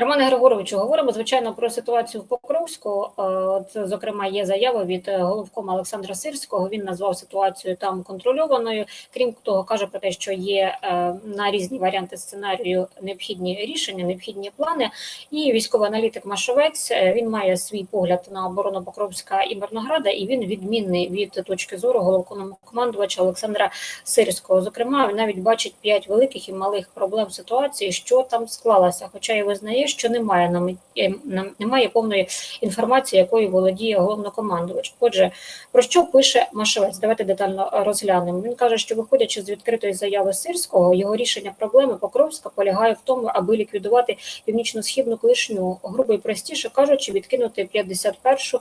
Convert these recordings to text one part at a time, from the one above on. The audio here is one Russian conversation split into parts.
Романе Григоровичу, говоримо звичайно про ситуацію в Покровську. Е, От, зокрема, є заява від е, головкома Олександра Сирського. Він назвав ситуацію там контрольованою. Крім того, каже про те, що є е, на різні варіанти сценарію необхідні рішення, необхідні плани. І військовий аналітик Машовець е, він має свій погляд на оборону Покровська і Мирнограда, і він відмінний від точки зору головкомандувача Олександра Сирського. Зокрема, він навіть бачить п'ять великих і малих проблем ситуації, що там склалася. Хоча і визнає, що немає нам нам- немає повної інформації, якою володіє головнокомандувач. Отже, про що пише Машевець? Давайте детально розглянемо. Він каже, що виходячи з відкритої заяви Сирського, його рішення проблеми Покровська полягає в тому, аби ліквідувати північно-східну клишню, грубо і простіше кажучи, відкинути 51-шу е,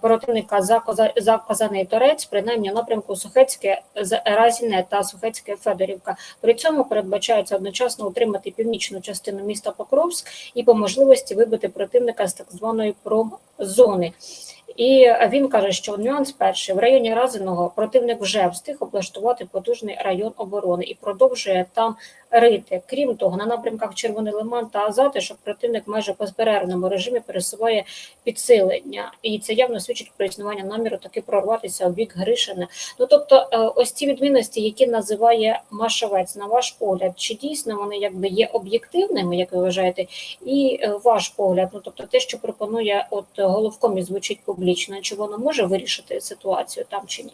противника за Коза за Казаний Торець, принаймні напрямку Сухецьке Разіне та Сухецьке Федорівка. При цьому передбачається одночасно утримати північну частину міста Покровськ і по можливості вибити противника з так званої промзони. І він каже, що нюанс перший в районі Разиного противник вже встиг облаштувати потужний район оборони і продовжує там рити. Крім того, на напрямках Червоний Лиман та Азатишок противник майже по безперервному режимі пересуває підсилення, і це явно свідчить про існування наміру таки прорватися у бік Гришина. Ну тобто, е, ось ці відмінності, які називає Машовець, на ваш погляд, чи дійсно вони якби є об'єктивними, як ви вважаєте, і е, ваш погляд, ну тобто те, що пропонує от головком і звучить публічно, чи воно може вирішити ситуацію там чи ні?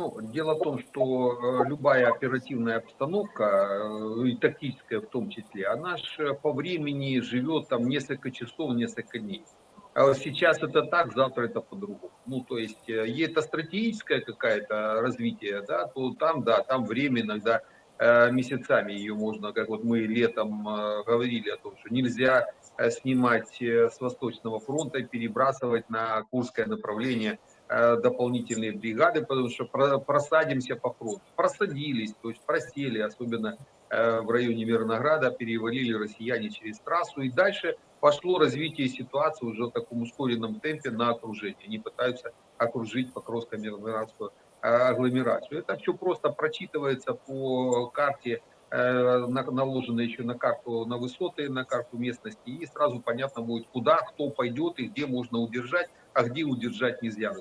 Ну, дело в том, что э, любая оперативная обстановка, э, и тактическая в том числе, она же по времени живет там несколько часов, несколько дней. А сейчас это так, завтра это по-другому. Ну, то есть, э, и это стратегическое какое-то развитие, да, то там, да, там время иногда э, месяцами ее можно, как вот мы летом э, говорили о том, что нельзя э, снимать э, с Восточного фронта перебрасывать на Курское направление э, дополнительные бригады, потому что про- просадимся по фронту. Просадились, то есть просели, особенно э, в районе Мирнограда, перевалили россияне через трассу, и дальше пошло развитие ситуации уже в таком ускоренном темпе на окружение. Они пытаются окружить Покровско-Мирноградскую э, агломерацию. Это все просто прочитывается по карте, э, на- наложено еще на карту, на высоты, на карту местности, и сразу понятно будет, куда, кто пойдет и где можно удержать, а где удержать нельзя.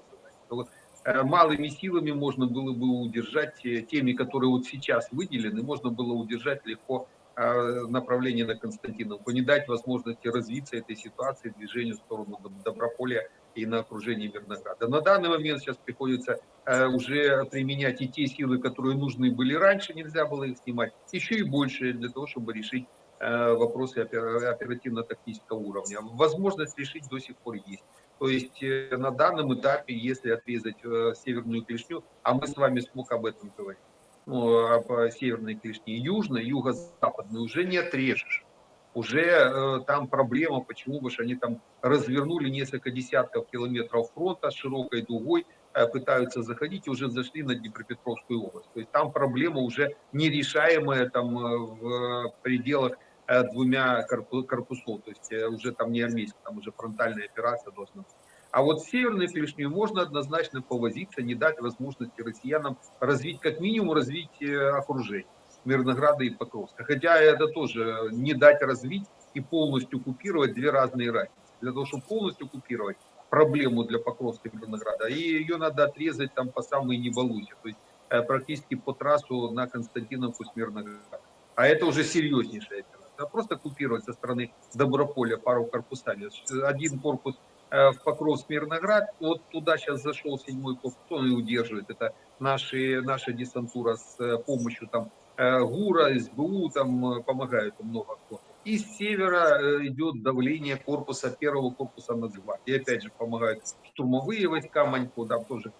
Вот, э, Малыми силами можно было бы удержать э, теми, которые вот сейчас выделены, можно было удержать легко э, направление на Константиновку, не дать возможности развиться этой ситуации, движению в сторону Доб- Доброполя и на окружение Мирнограда. На данный момент сейчас приходится уже применять и те силы, которые нужны были раньше, нельзя было их снимать, еще и больше для того, чтобы решить вопросы опера- оперативно-тактического уровня. Возможность решить до сих пор есть. То есть э, на данном этапе, если отрезать э, северную клешню, а мы с вами смог об этом говорить, ну, об э, северной клешне, южной, юго-западной уже не отрежешь. Уже э, там проблема, почему бы они там развернули несколько десятков километров фронта широкой дугой, э, пытаются заходить и уже зашли на Днепропетровскую область. То есть там проблема уже нерешаемая там э, в пределах двумя корпу- корпусов, то есть э, уже там не армейская, там уже фронтальная операция должна быть. А вот с северной клешней можно однозначно повозиться, не дать возможности россиянам развить, как минимум, развить э, окружение Мирнограда и Покровска. Хотя это тоже не дать развить и полностью купировать две разные разницы. Для того, чтобы полностью купировать проблему для Покровска и Мирнограда, и ее надо отрезать там по самой Небалузе, то есть э, практически по трассу на Константиновку с Мирнограда. А это уже серьезнейшая операция. А Просто купировать со стороны Доброполя пару корпусами. Один корпус э, в Покровск Мирноград, вот туда сейчас зашел седьмой корпус, он и удерживает. Это наши, наша десантура с э, помощью там э, ГУРа, СБУ, там помогают много кто. И с севера идет давление корпуса, первого корпуса Нацгвардии. И опять же помогают штурмовые войска Манько, там тоже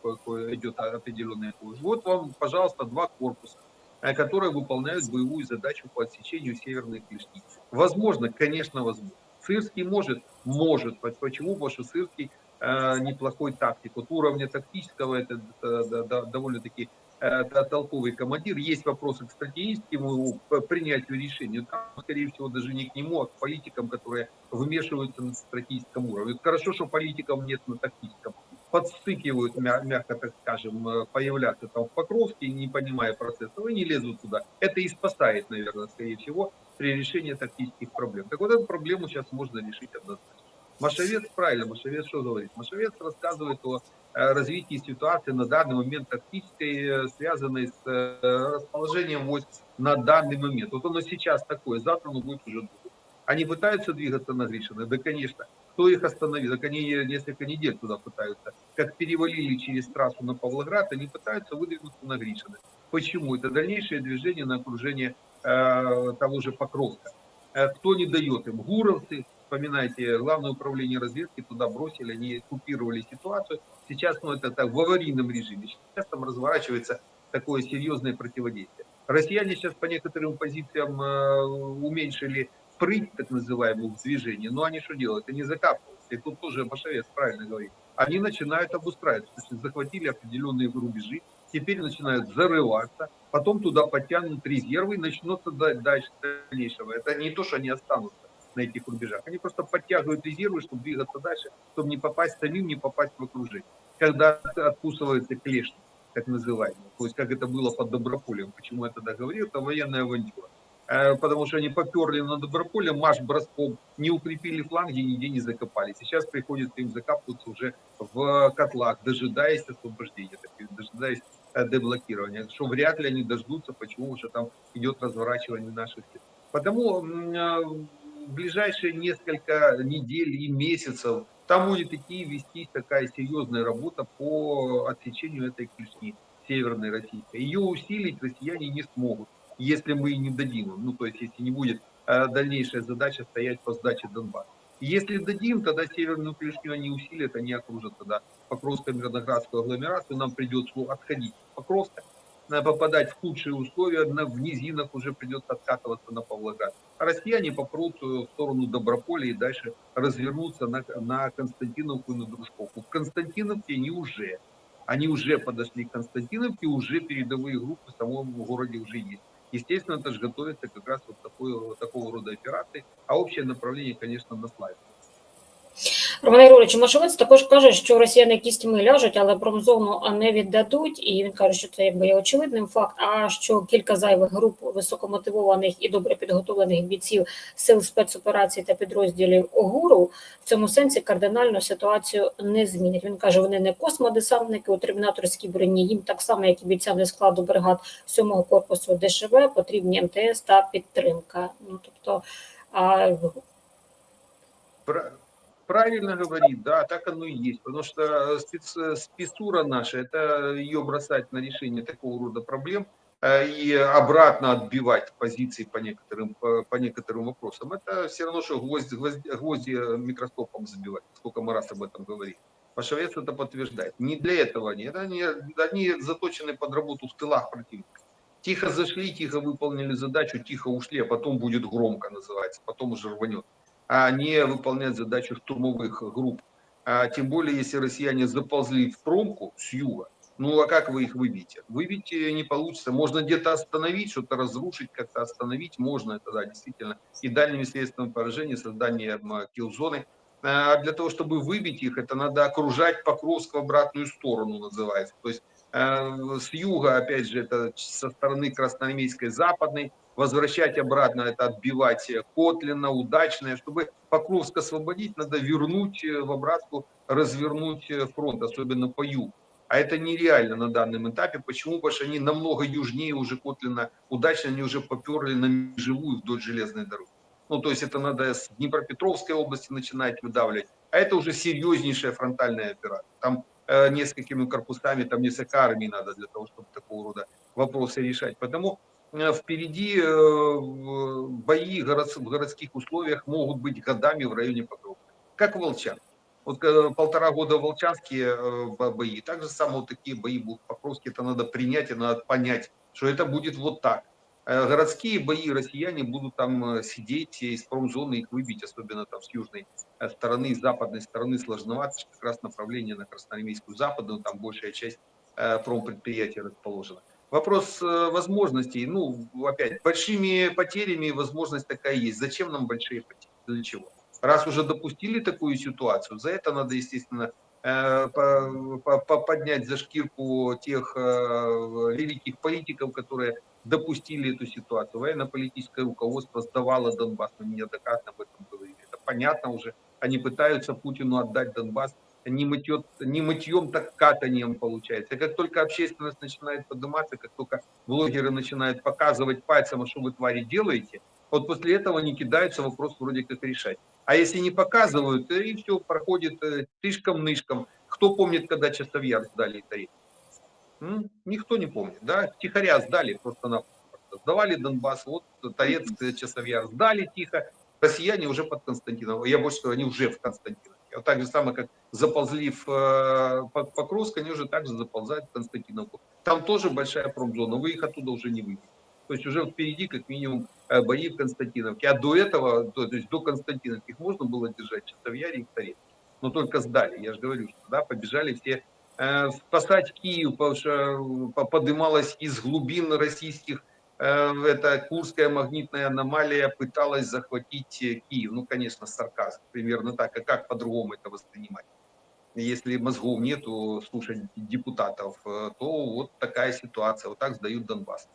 идет определенная помощь. Вот вам, пожалуйста, два корпуса, которые выполняют боевую задачу по отсечению северной клешни. Возможно, конечно, возможно. Сырский может? Может. По- Почему? Потому что Сырский э, неплохой тактик. Вот уровня тактического это э, да- довольно-таки э, толковый командир. Есть вопросы к стратегическому его принятию решений. Там, скорее всего, даже не к нему, а к политикам, которые вмешиваются на стратегическом уровне. Хорошо, что политиков нет на тактическом. Подстыкивают, мя- мягко так скажем, э, появляться там в Покровске, не понимая процессов, и не лезут туда. Это и спасает, наверное, скорее всего, при решении тактических проблем. Так вот эту проблему сейчас можно решить однозначно. Машевец, правильно, Машевец что говорит? Машевец рассказывает о э, развитии ситуации на данный момент тактической, э, связанной с расположением войск на данный момент. Вот оно сейчас такое, завтра оно будет уже другое. Они пытаются двигаться на Гришино? Да, конечно. Кто их остановил? Так они несколько недель туда пытаются. Как перевалили через трассу на Павлоград, они пытаются выдвинуться на Гришино. Почему? Это дальнейшее движение на окружение э, того же Покровска. Э, кто не дает им? Гуровцы, вспоминайте, главное управление разведки туда бросили, они купировали ситуацию. Сейчас, ну, это так, в аварийном режиме. Сейчас там разворачивается такое серьезное противодействие. Россияне сейчас по некоторым позициям э, уменьшили прыть, так называемую, в движении. Но они что делают? Они закапываются. И тут тоже Башевец правильно говорит. Они начинают обустраиваться. То есть захватили определенные рубежи, теперь начинают зарываться, потом туда подтянут резервы и начнутся да- дальше дальнейшего. Это не то, что они останутся на этих рубежах. Они просто подтягивают резервы, чтобы двигаться дальше, чтобы не попасть самим, не попасть в окружение. Когда откусывается клешни, так называемый. То есть, как это было под Доброполем. Почему я тогда говорил, это военная авантюра. Э, Потому что они поперли на Доброполе, марш броском, не укрепили фланги, нигде не закопали. Сейчас приходится им закапываться уже в котлах, дожидаясь освобождения, дожидаясь э, деблокирования. Что вряд ли они дождутся, почему уже там идет разворачивание наших сил. Потому э, в ближайшие несколько недель и месяцев там будет идти вестись такая серьезная работа по отсечению этой клешни северной российской. Ее усилить россияне не смогут, если мы не дадим им. Ну, то есть, если не будет э, дальнейшая задача стоять по сдаче Донбасса. Если дадим, тогда северную клешню они усилят, они окружат тогда Покровско-Мирноградскую агломерацию, нам придется отходить от Покровска, э, попадать в худшие условия, на, в низинах уже придется откатываться на Павлоград. А россияне попрут э, в сторону Доброполя и дальше развернуться на, на Константиновку и на Дружковку. В Константиновке они уже, они уже подошли к Константиновке, уже передовые группы в самом городе уже есть. Естественно, это же готовится как раз вот такой, такого рода операции, а общее направление, конечно, на славе. Роман Ігорович, Машовець також каже, що росіяни кістями ляжуть, але промзону не віддадуть. І він каже, що це якби є очевидним факт. А що кілька зайвих груп високомотивованих і добре підготовлених бійців сил спецоперацій та підрозділів ОГУРу в цьому сенсі кардинально ситуацію не змінять. Він каже, вони не космодесантники у термінаторській броні. Їм так само, як і бійцям зі складу бригад 7-го корпусу ДШВ, потрібні МТС та підтримка. Ну тобто. А Правильно говорит, да, так оно и есть. Потому что спец, спецура наша, это ее бросать на решение такого рода проблем э, и обратно отбивать позиции по некоторым, по, по некоторым вопросам. Это все равно, что гвозди, гвозди, гвозди микроскопом забивать, сколько мы раз об этом говорим. Пашевец это подтверждает. Не для этого они, они, они заточены под работу в тылах противника. Тихо зашли, тихо выполнили задачу, тихо ушли, а потом будет громко называется, потом уже рванет а не выполнять задачу штурмовых групп. А тем более, если россияне заползли в промку с юга, ну а как вы их выбьете? Выбить не получится. Можно где-то остановить, что-то разрушить, как-то остановить. Можно это, да, действительно. И дальними средствами поражения, созданием килл-зоны. А для того, чтобы выбить их, это надо окружать Покровск в обратную сторону, называется. То есть э, с юга, опять же, это со стороны Красноармейской западной, возвращать обратно, это отбивать Котлина, удачное. Чтобы Покровск освободить, надо вернуть в обратку, развернуть фронт, особенно по югу. А это нереально на данном этапе. Почему? Потому что они намного южнее уже Котлина. Удачно они уже поперли на живую вдоль железной дороги. Ну, то есть это надо с Днепропетровской области начинать выдавливать. А это уже серьезнейшая фронтальная операция. Там э, несколькими корпусами, там несколько армий надо для того, чтобы такого рода вопросы решать. Потому впереди бои в городских условиях могут быть годами в районе Покровска. Как Волчан. Вот полтора года волчанские бои. Так же самое вот такие бои будут в Покровске. Это надо принять и надо понять, что это будет вот так. Городские бои россияне будут там сидеть из промзоны, их выбить, особенно там с южной стороны, с западной стороны сложновато, как раз направление на Красноармейскую западную, там большая часть промпредприятия расположена. Вопрос возможностей, ну, опять, большими потерями возможность такая есть. Зачем нам большие потери? Для чего? Раз уже допустили такую ситуацию, за это надо, естественно, э, по- по- по- поднять за шкирку тех э, великих политиков, которые допустили эту ситуацию. Военно-политическое руководство сдавало Донбасс, мы неоднократно об этом говорили. Это понятно уже. Они пытаются Путину отдать Донбасс не, мытьет, не мытьем, так катанием получается. И как только общественность начинает подниматься, как только блогеры начинают показывать пальцем, а что вы, твари, делаете, вот после этого они кидаются вопрос вроде как решать. А если не показывают, и все проходит э, тышком-нышком. Кто помнит, когда Часовьяр сдали Итари? М? Никто не помнит, да? Тихоря сдали просто-напросто. Сдавали Донбасс, вот Торец, э, Часовьяр сдали тихо, россияне уже под Константиновым. Я больше скажу, они уже в Константиновке. Так же самое, как заползли в э, Пок- Покровск, они уже также заползают в Константиновку. Там тоже большая промзона, вы их оттуда уже не выйдете. То есть уже впереди как минимум э, бои в Константиновке. А до этого, то, есть до Константиновки их можно было держать в Часовьяре и в Торец. Но только сдали. Я же говорю, что да, побежали все э, спасать Киев, потому что подымалась из глубин российских эта Курская магнитная аномалия пыталась захватить э, Киев. Ну, конечно, сарказм. Примерно так. А как по-другому это воспринимать? Если мозгов нету слушать депутатов, э, то вот такая ситуация. Вот так сдают Донбасс.